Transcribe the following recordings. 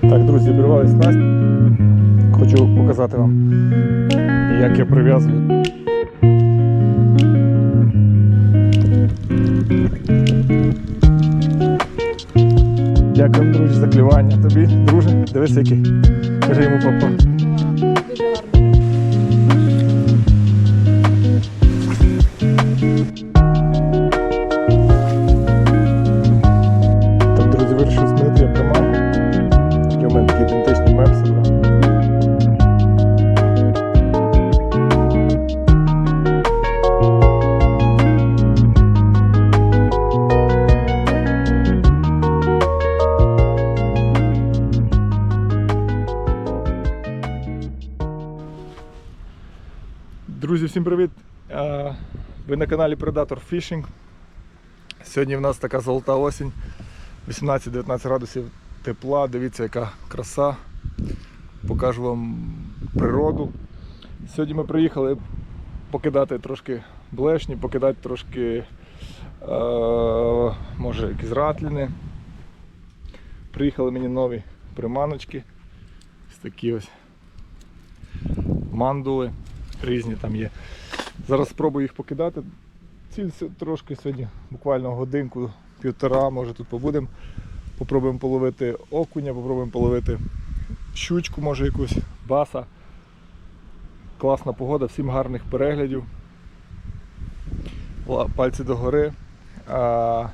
Так, друзі, обірвали снасть. Хочу показати вам, як я прив'язую. Дякую, друзі, за клювання. Тобі, друже, дивись який. Кажи йому папа. Друзі, всім привіт! Ви на каналі Predator Fishing. Сьогодні в нас така золота осінь. 18-19 градусів тепла, дивіться, яка краса. Покажу вам природу. Сьогодні ми приїхали покидати трошки блешні, покидати трошки може якісь ратліни. Приїхали мені нові приманочки. Ось такі ось мандули різні там є. Зараз спробую їх покидати. Ціль трошки сьогодні, буквально годинку, півтора, може тут побудемо. Попробуємо половити окуня, попробуємо половити щучку, може якусь, баса. Класна погода, всім гарних переглядів. Пальці догори. А,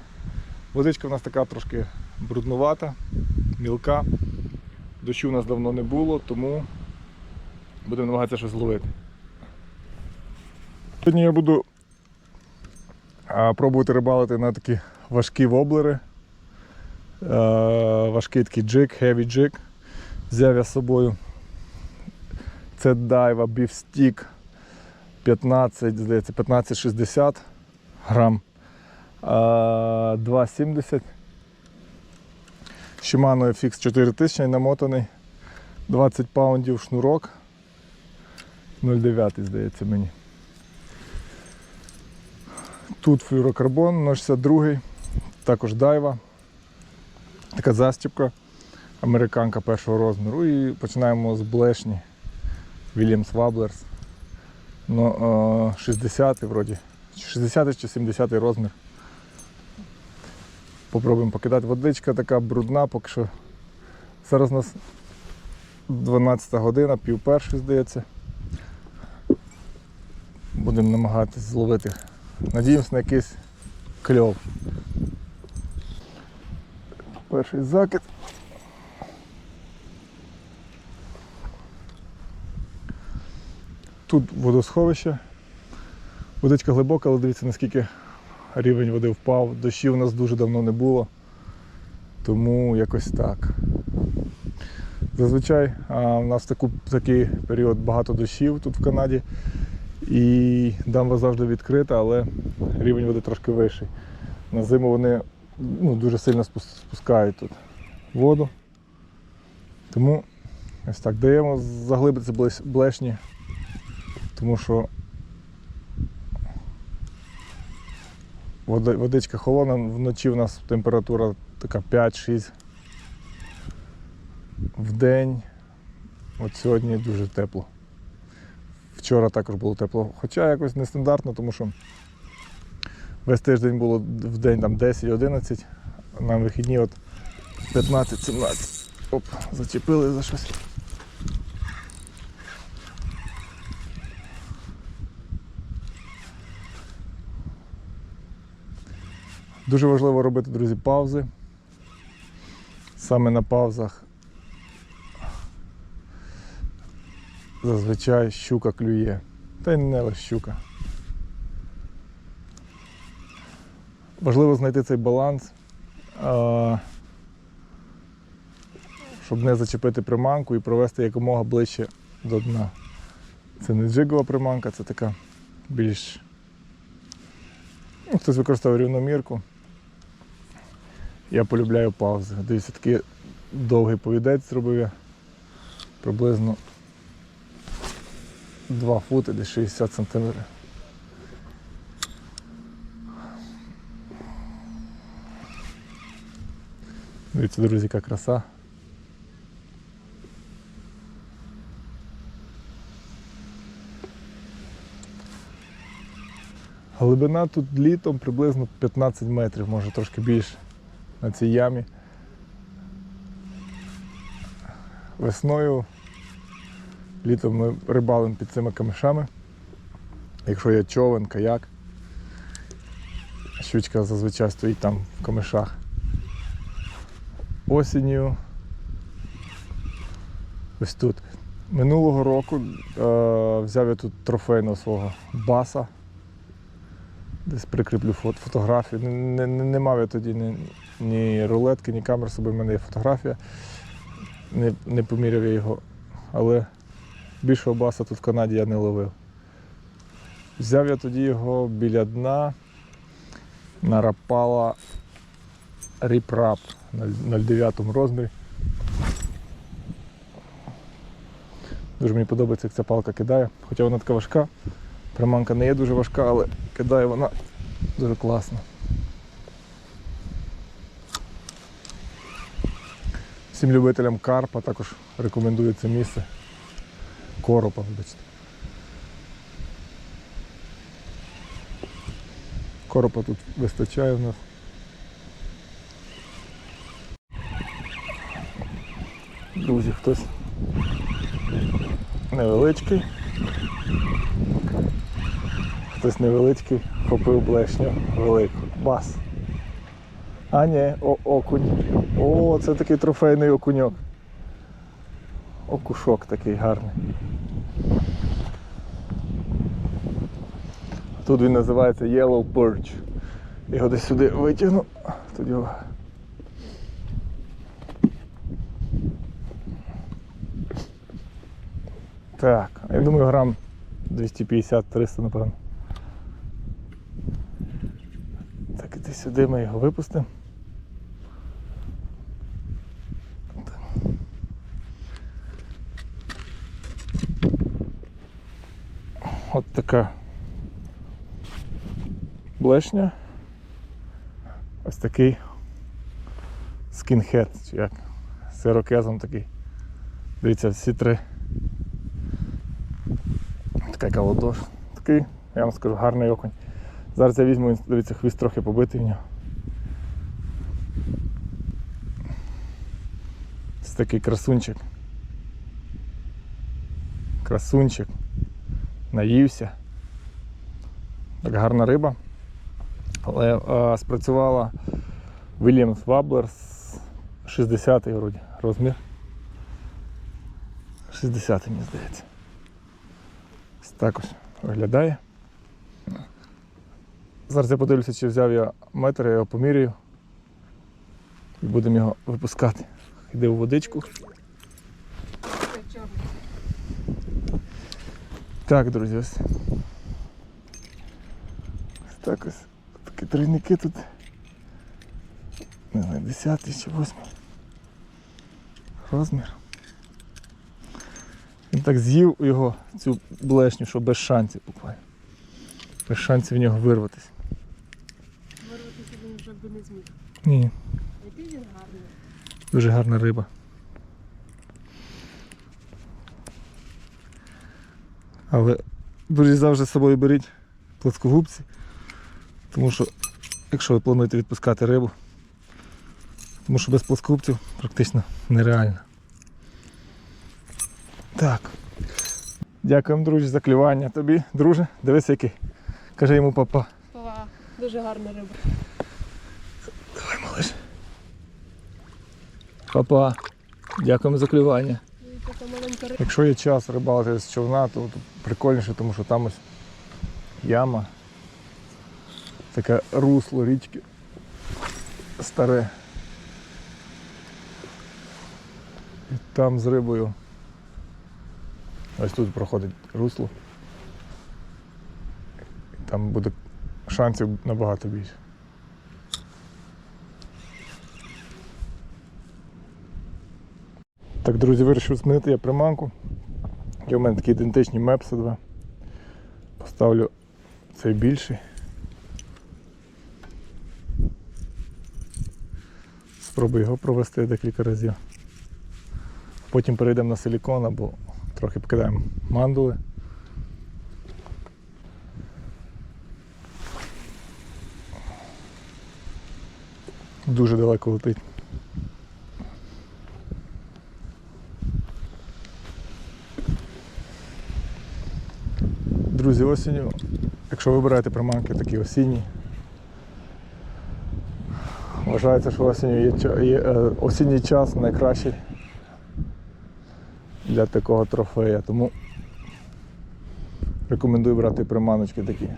водичка в нас така трошки бруднувата, мілка. Дощу у нас давно не було, тому будемо намагатися щось зловити. Сьогодні я буду пробувати рибалити на такі важкі воблери. Важкий такий джик, heavy джик. Взяв я з собою. Це дайва бівстік 15, здається, 1560 грам. Е, 2,70. Shimano FX 4000 намотаний. 20 паундів шнурок. 0,9 здається мені. Тут флюрокарбон 062, також дайва. Така застіпка, американка першого розміру. І починаємо з блешні Williams Wabblers. Ну, е, 60 вроді. 60 чи 70 розмір. Попробуємо покидати. Водичка така брудна, поки що. Зараз у нас 12 година, пів першої, здається. Будемо намагатися зловити Надіємось на якийсь кльов. Перший закид. Тут водосховище. Водичка глибока, але дивіться наскільки рівень води впав. Дощів у нас дуже давно не було. Тому якось так. Зазвичай а, у нас таку, такий період багато дощів тут в Канаді. І дамба завжди відкрита, але рівень води трошки вищий. На зиму вони ну, дуже сильно спускають тут воду. Тому ось так даємо заглибитися блешні, тому що водичка холодна, вночі в нас температура така 5-6. В день. От сьогодні дуже тепло. Вчора також було тепло, хоча якось нестандартно, тому що весь тиждень було в день там 10-11, а на вихідні от 15-17. Оп, зачепили за щось. Дуже важливо робити, друзі, паузи. Саме на паузах зазвичай щука клює. Та й не лише щука. Важливо знайти цей баланс, щоб не зачепити приманку і провести якомога ближче до дна. Це не джигова приманка, це така більш. Ну, хтось використовує рівномірку. Я полюбляю паузи. Дивіться, такий довгий повідець зробив я. Приблизно 2 фути, десь 60 сантиметрів. Дивіться, друзі, яка краса. Глибина тут літом приблизно 15 метрів, може трошки більше на цій ямі. Весною, літом ми рибалимо під цими камешами. Якщо є човен, каяк, щучка зазвичай стоїть там в камешах. Осінню. Ось тут. Минулого року е, взяв я тут трофейного свого баса. Десь прикріплю фот, фотографію. Не, не, не- мав я тоді ні, ні рулетки, ні камер з собою, в мене є фотографія. Не, не поміряв я його, але більшого баса тут в Канаді я не ловив. Взяв я тоді його біля дна на рапала ріпрап на 0,9 розмірі. Дуже мені подобається, як ця палка кидає. Хоча вона така важка. Приманка не є дуже важка, але кидає вона дуже класно. Всім любителям карпа також рекомендую це місце. Коропа. Коропа тут вистачає в нас. Друзі, хтось невеличкий. Хтось невеличкий хопив блешню велику. Бас. А ні, о, окунь. О, це такий трофейний окуньок. Окушок такий гарний. Тут він називається Yellow Perch. Його десь сюди витягну. Тут його. Так, я думаю, грам 250-300, напевно. Так, іди сюди ми його випустимо. Так. От така блешня. Ось такий скінхед, чи як з ірокезом такий. Дивіться, всі три. Така калодош. Такий, я вам скажу, гарний окунь. Зараз я візьму, дивіться, хвіст трохи побитий в нього. Це такий красунчик. Красунчик. Наївся. Так гарна риба. Але е, спрацювала Williams Wabbler з 60-й вроді розмір. 60-й, мені здається. Так ось виглядає. Зараз я подивлюся, чи взяв я метр, я його поміряю. І будемо його випускати. Йде у водичку. Це чорний. Так, друзі, ось. Ось так ось. Такі тройники тут. Не знаю, 10 чи 8. Розмір. Він так з'їв його, цю блешню, що без шансів буквально. Без шансів в нього вирватися. Вирватися він вже би не зміг. Ні, Який він гарний. дуже гарна риба. Але друзі, завжди з собою беріть плоскогубці, тому що якщо ви плануєте відпускати рибу, тому що без плоскогубців практично нереально. Так. Дякуємо, друзі, за клювання тобі, друже. Дивись який. Кажи йому папа. Пова. Дуже гарна риба. Давай, малиш. Папа. Дякуємо за клювання. Якщо є час рибалити з човна, то, прикольніше, тому що там ось яма, таке русло річки старе. І там з рибою. Ось тут проходить русло. Там буде шансів набагато більше. Так, друзі, вирішив змінити я приманку. Є в мене такі ідентичні мепси два. Поставлю цей більший. Спробую його провести декілька разів. Потім перейдемо на силікон або трохи покидаємо мандули. Дуже далеко летить. Друзі, осінню, якщо вибираєте приманки такі осінні, вважається, що осінню є, є е, осінній час найкращий для такого трофея. Тому рекомендую брати приманочки такі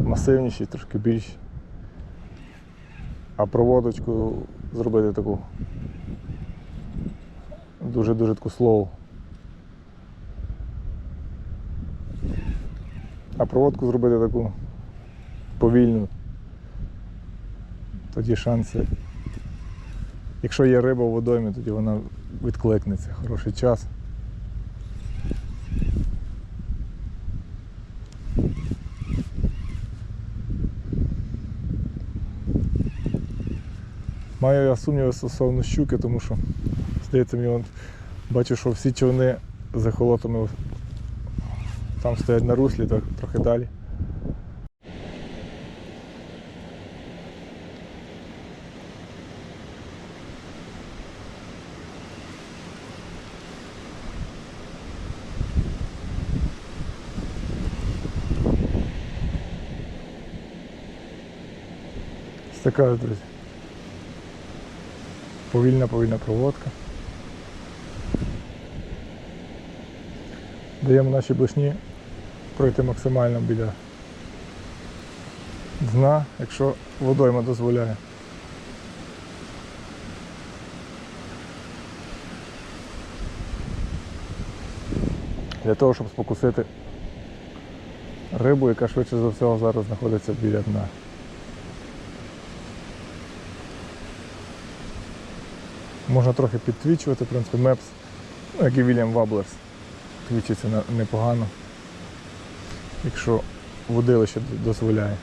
масивніші, трошки більші. А проводочку зробити таку дуже-дуже таку слову. А проводку зробити таку повільну. Тоді шанси. Якщо є риба в водоймі, тоді вона відкликнеться. Хороший час. Маю я сумніви стосовно щуки, тому що здається мені, бачу, що всі човни з ехолотами там стоять на руслі, так, трохи далі. Така, друзі. Повільна, повільна проводка. Даємо нашій блишні пройти максимально біля дна, якщо водойма дозволяє. Для того, щоб спокусити рибу, яка швидше за всього зараз знаходиться біля дна. Можна трохи підтвічувати, в принципі, Мепс, ну, як і William Wobblers. Твічиться непогано, якщо водилище дозволяє.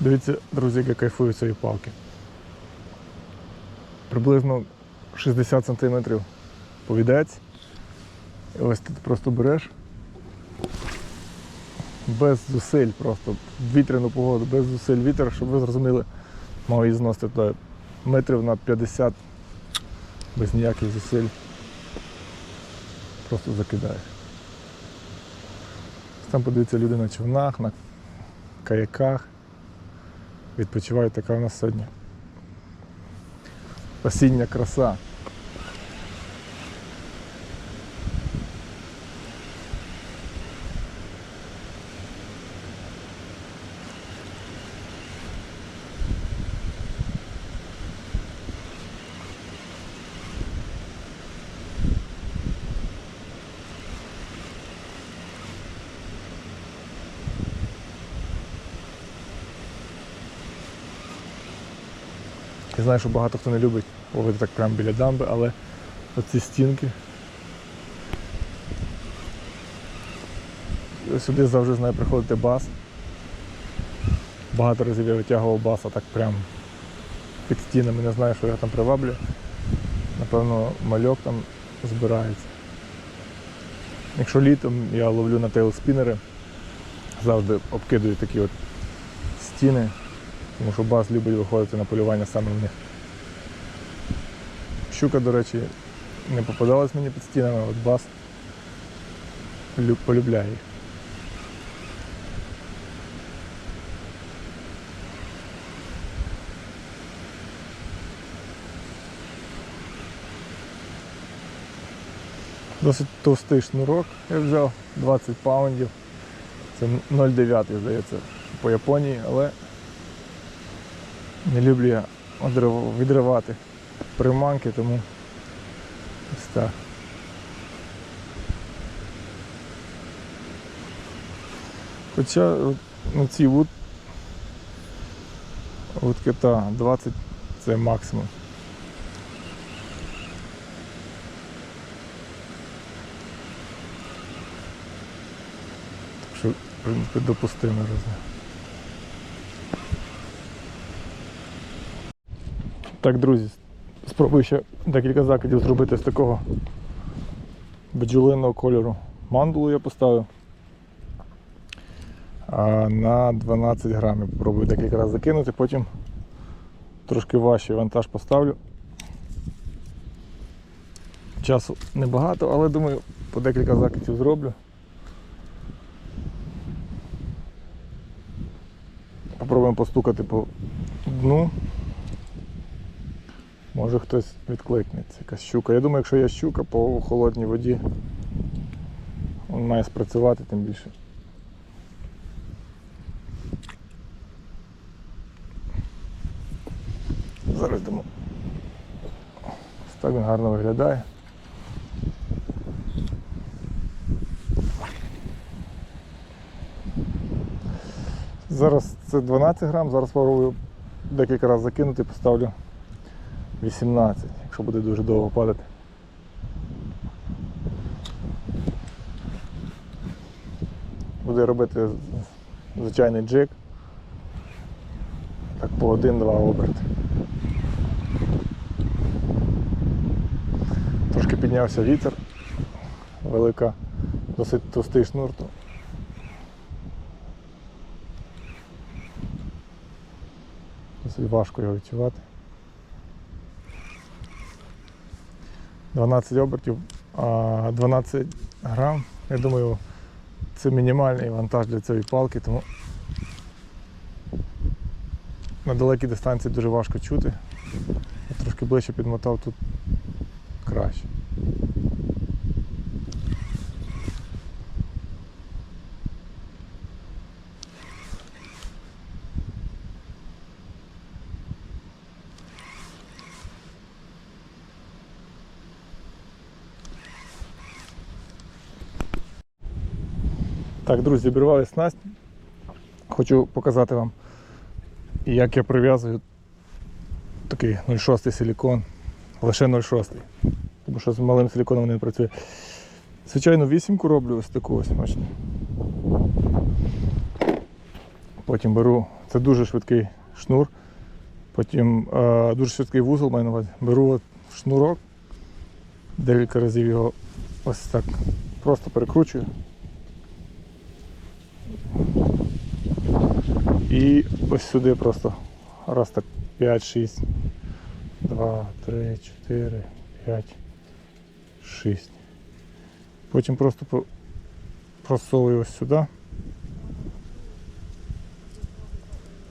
Дивіться, друзі, як я кайфую цієї палки. Приблизно 60 см повідець. І ось ти просто береш без зусиль, просто вітряну погоду, без зусиль вітер, щоб ви зрозуміли, мав її зносити метрів на 50 без ніяких зусиль. Просто закидаєш. Там подивіться люди на човнах, на каяках відпочивають така у нас сьогодні. Осіння краса. Знаю, що багато хто не любить ловити так прямо біля дамби, але оці стінки. Сюди завжди знаю приходити бас. Багато разів я витягував баса так прямо під стінами, не знаю, що його там приваблює. Напевно, мальок там збирається. Якщо літом я ловлю на тейлспінери, завжди обкидую такі от стіни, тому що бас любить виходити на полювання саме в них. Щука, до речі, не попадалась мені під стінами, от бас полюбляє їх. Досить товстий шнурок я взяв, 20 паундів. Це 0,9, здається, по Японії, але не люблю я відривати приманки, тому Ось так. Хоча ну, ці вуд, вудки та 20 це максимум. Так що, в принципі, допустимий розмір. Так, друзі, спробую ще декілька закидів зробити з такого бджолиного кольору. Мандулу я поставив. А на 12 грамів попробую декілька разів закинути, потім трошки важчий вантаж поставлю. Часу небагато, але думаю, по декілька закидів зроблю. Попробуємо постукати по дну. Може хтось відкликнеться, якась щука. Я думаю, якщо є щука по холодній воді, він має спрацювати тим більше. Зараз. Ось Так він гарно виглядає. Зараз це 12 грам, зараз спробую декілька разів закинути, поставлю 18, якщо буде дуже довго падати. Буду робити звичайний джик. Так по один-два оберти. Трошки піднявся вітер, велика, досить товстий шнур. Досить важко його відчувати. 12 обертів, а 12 грам, я думаю, це мінімальний вантаж для цієї палки, тому на далекій дистанції дуже важко чути. Я трошки ближче підмотав тут краще. Так, друзі, обірвали снасть. Хочу показати вам, як я прив'язую такий 0,6 силікон, лише 0,6. Тому що з малим силіконом не працює. Звичайно, вісімку роблю ось таку ось, бачите. Потім беру, це дуже швидкий шнур. Потім е, дуже швидкий вузол маю на увазі. Беру шнурок, декілька разів його ось так просто перекручую. І ось сюди просто раз так 5, 6, 2, 3, 4, 5, 6. Потім просто просовую ось сюди.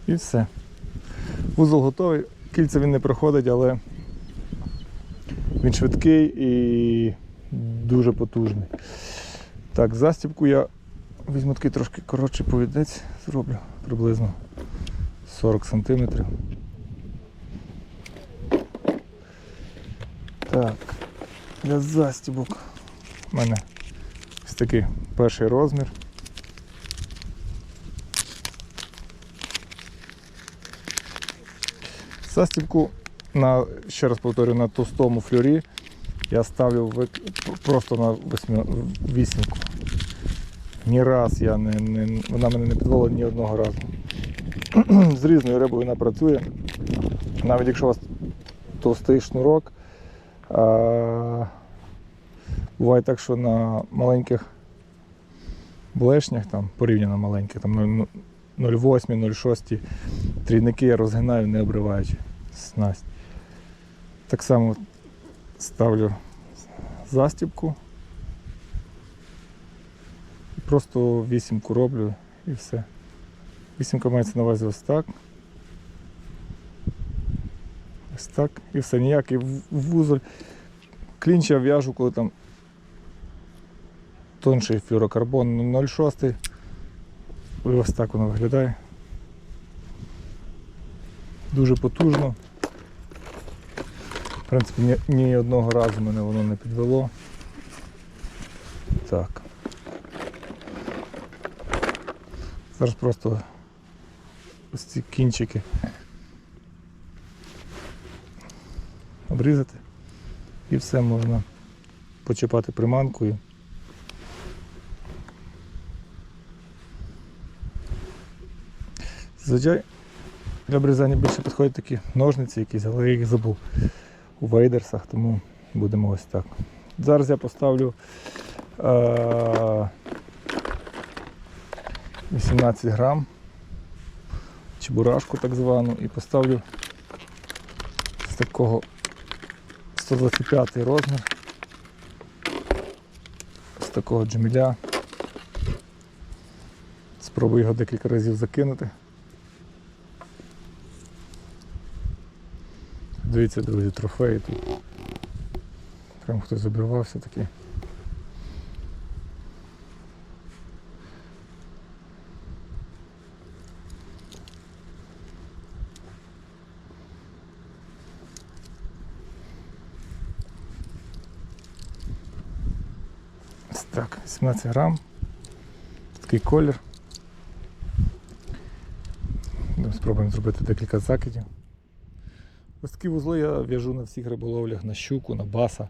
І все. Вузол готовий. Кільця він не проходить, але він швидкий і дуже потужний. Так, застібку я візьму такий трошки коротший повідець, зроблю приблизно 40 сантиметрів. Так, для застібок у мене ось такий перший розмір. Застібку на, ще раз повторюю, на товстому флюрі я ставлю просто на вісімку. Ні раз я не, не, вона мене не підвела ні одного разу. З різною рибою вона працює. Навіть якщо у вас товстий шнурок, а, буває так, що на маленьких блешнях, там, порівняно маленьких, там 0,8, 0,6 трійники я розгинаю, не обриваючи снасть. Так само ставлю застібку. Просто вісімку роблю і все. Вісімка мається на увазі ось так. Ось так. І все. Ніякий вузоль. Клінч я в'яжу, коли там тонший флюрокарбон 0,6. І ось так воно виглядає. Дуже потужно. В принципі, ні одного разу мене воно не підвело. Так. Зараз просто ось ці кінчики обрізати і все можна почіпати приманкою. Зазвичай для обрізання більше підходять такі ножниці якісь, але я їх забув у вейдерсах, тому будемо ось так. Зараз я поставлю е- 18 грам чебурашку так звану і поставлю з такого 125 розмір з такого джеміля. Спробую його декілька разів закинути. Дивіться, друзі, трофеї тут. Прям хтось забривався такий. 16 грам. Такий колір. Спробуємо зробити декілька закидів. Ось такі вузли я в'яжу на всіх риболовлях, на щуку, на баса,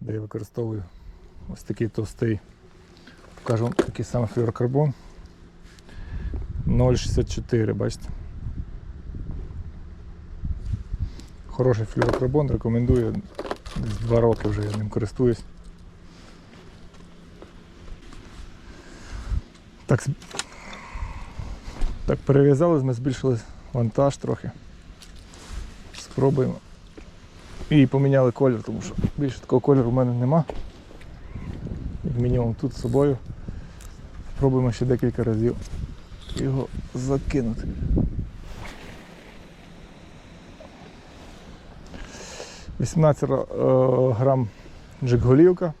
де я використовую ось такий товстий, покажу вам такий самий флюорокарбон 0,64, бачите. Хороший флюорокарбон, рекомендую, десь 2 роки вже я ним користуюсь. Так, так перев'язали, ми збільшили вантаж трохи. Спробуємо. І поміняли колір, тому що більше такого кольору в мене нема. Як мінімум тут з собою. Спробуємо ще декілька разів його закинути. Вісімнадцять е, грам джекголівка.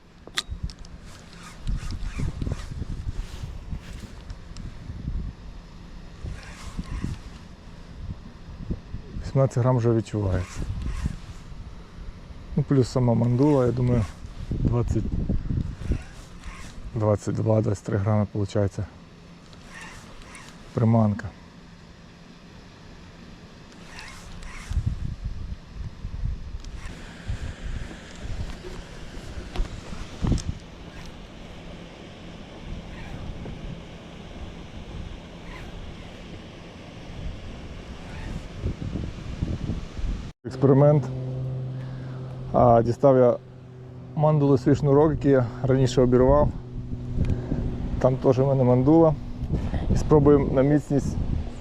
Вісімнадцять грам вже відчувається. Ну, плюс сама мандула, я думаю, 20, 22-23 грами виходить приманка. Експеримент. А, дістав я мандули свій шнурок, який я раніше обірвав. Там теж в мене мандула. І спробуємо на міцність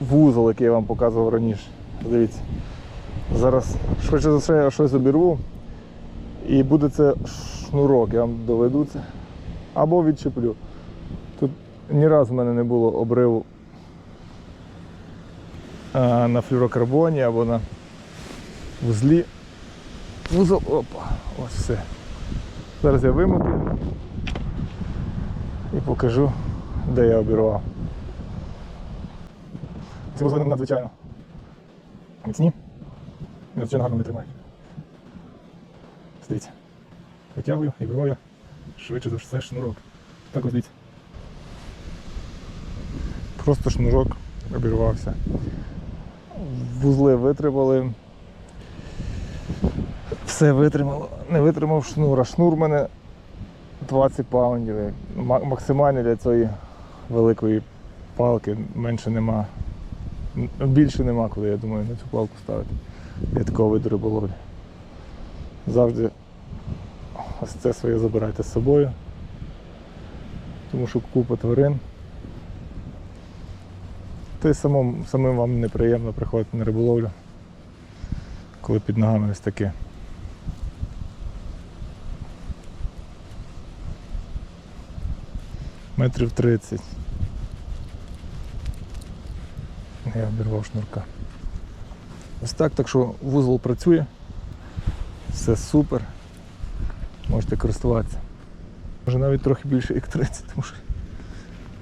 вузол, який я вам показував раніше. Дивіться. Зараз швидше за все я щось обірву. І буде це шнурок, я вам доведу це. Або відчеплю. Тут ні разу в мене не було обриву а, на флюрокарбоні або на вузлі. Вузол, опа, ось все. Зараз я вимотую і покажу, де я обірвав. Ці вузли надзвичайно міцні. Надзвичайно гарно не тримають. Дивіться. Витягую і беру швидше за все шнурок. Так ось. Просто шнурок обірвався. Вузли витримали. Все витримало. Не витримав шнур. А шнур у мене 20 паундів. Максимально для цієї великої палки менше нема. Більше нема, коли я думаю на цю палку ставити. Для такого виду риболовлі. Завжди ось це своє забирайте з собою. Тому що купа тварин. Та й самому, самим вам неприємно приходити на риболовлю, коли під ногами ось таке. Метрів 30. Я обірвав шнурка. Ось так, так що вузол працює. Все супер. Можете користуватися. Може навіть трохи більше як 30, тому що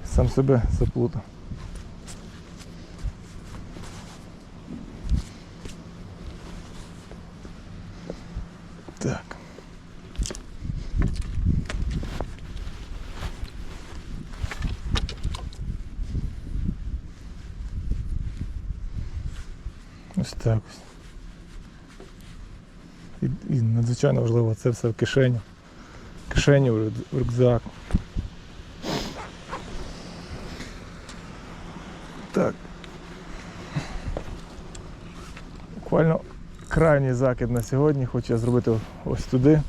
сам себе заплутав. Ось так ось. І, і надзвичайно важливо це все в кишеню. Кишеню, в рюкзак. Так. Буквально крайній закид на сьогодні. Хочу я зробити ось туди.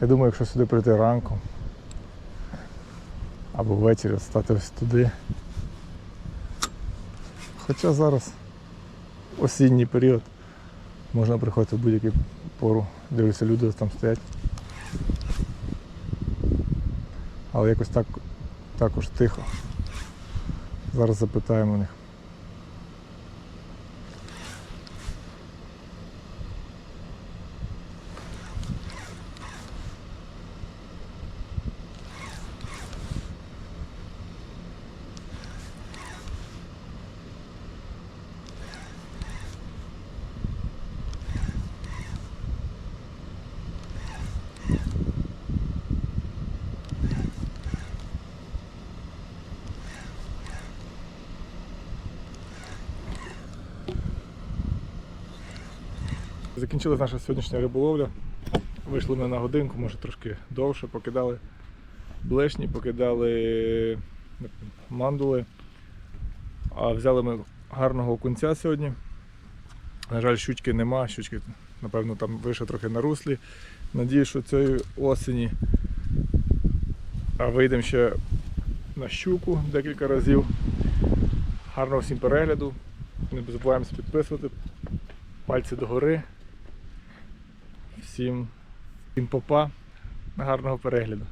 Я думаю, якщо сюди прийти ранком або ввечері стати ось туди. Хоча зараз осінній період, можна приходити в будь-яку пору. Дивлюся, люди там стоять. Але якось так також тихо. Зараз запитаємо у них. Закінчилась наша сьогоднішня риболовля. Вийшли ми на годинку, може трошки довше, покидали блешні, покидали мандули. А взяли ми гарного окунця сьогодні. На жаль, щучки нема, щучки, напевно, там вийшов трохи на руслі. Надію, що цієї осені вийдемо ще на щуку декілька разів. Гарного всім перегляду. Не забуваємося підписувати. Пальці догори. Всім, всім попа. Гарного перегляду.